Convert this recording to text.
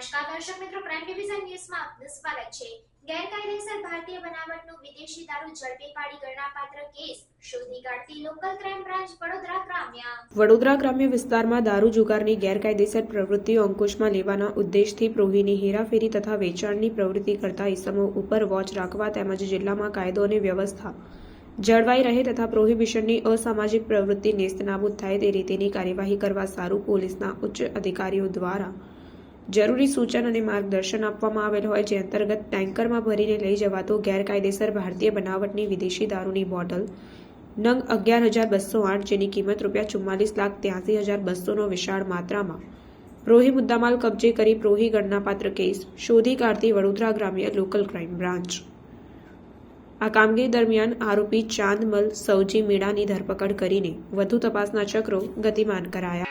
Division ન્યૂઝમાં આપનું સ્વાગત છે. ગેરકાયદેસર ભારતીય બનાવટનો વિદેશી દારૂ ઝડપી પાડી ગણનાપાત્ર કેસ. વડોદરા ગ્રામ્ય. વિસ્તારમાં દારૂ જુગારની ગેરકાયદેસર પ્રવૃત્તિઓ અંકુશમાં લેવાના ઉદ્દેશથી પ્રોહીની હેરાફેરી તથા વેચાણની પ્રવૃત્તિ કરતા ઇસમો ઉપર વોચ રાખવા તેમજ જિલ્લામાં કાયદો અને વ્યવસ્થા જળવાઈ રહે તથા પ્રોહિબિશનની અસામાજિક પ્રવૃત્તિ નેસ્તનાબૂદ થાય તે રીતેની કાર્યવાહી કરવા સારું પોલીસના ઉચ્ચ અધિકારીઓ દ્વારા જરૂરી સૂચન અને માર્ગદર્શન આપવામાં આવેલ હોય જે અંતર્ગત ટેન્કરમાં ભરીને લઈ જવાતો ગેરકાયદેસર ભારતીય બનાવટની વિદેશી દારૂની બોટલ, નંગ અગિયાર હજાર બસો આઠ જેની કિંમત રૂપિયા ચુમ્માલીસ લાખ ત્યાસી હજાર બસોનો વિશાળ માત્રામાં. પ્રોહી મુદ્દામાલ કબજે કરી પ્રોહી ગણનાપાત્ર કેસ, શોધી કાઢતી વડોદરા ગ્રામ્ય લોકલ ક્રાઇમ બ્રાન્ચ. આ કામગીરી દરમિયાન આરોપી ચાંદમલ સૌજી મીણાની ધરપકડ કરીને વધુ તપાસના ચક્રો ગતિમાન કરાયા.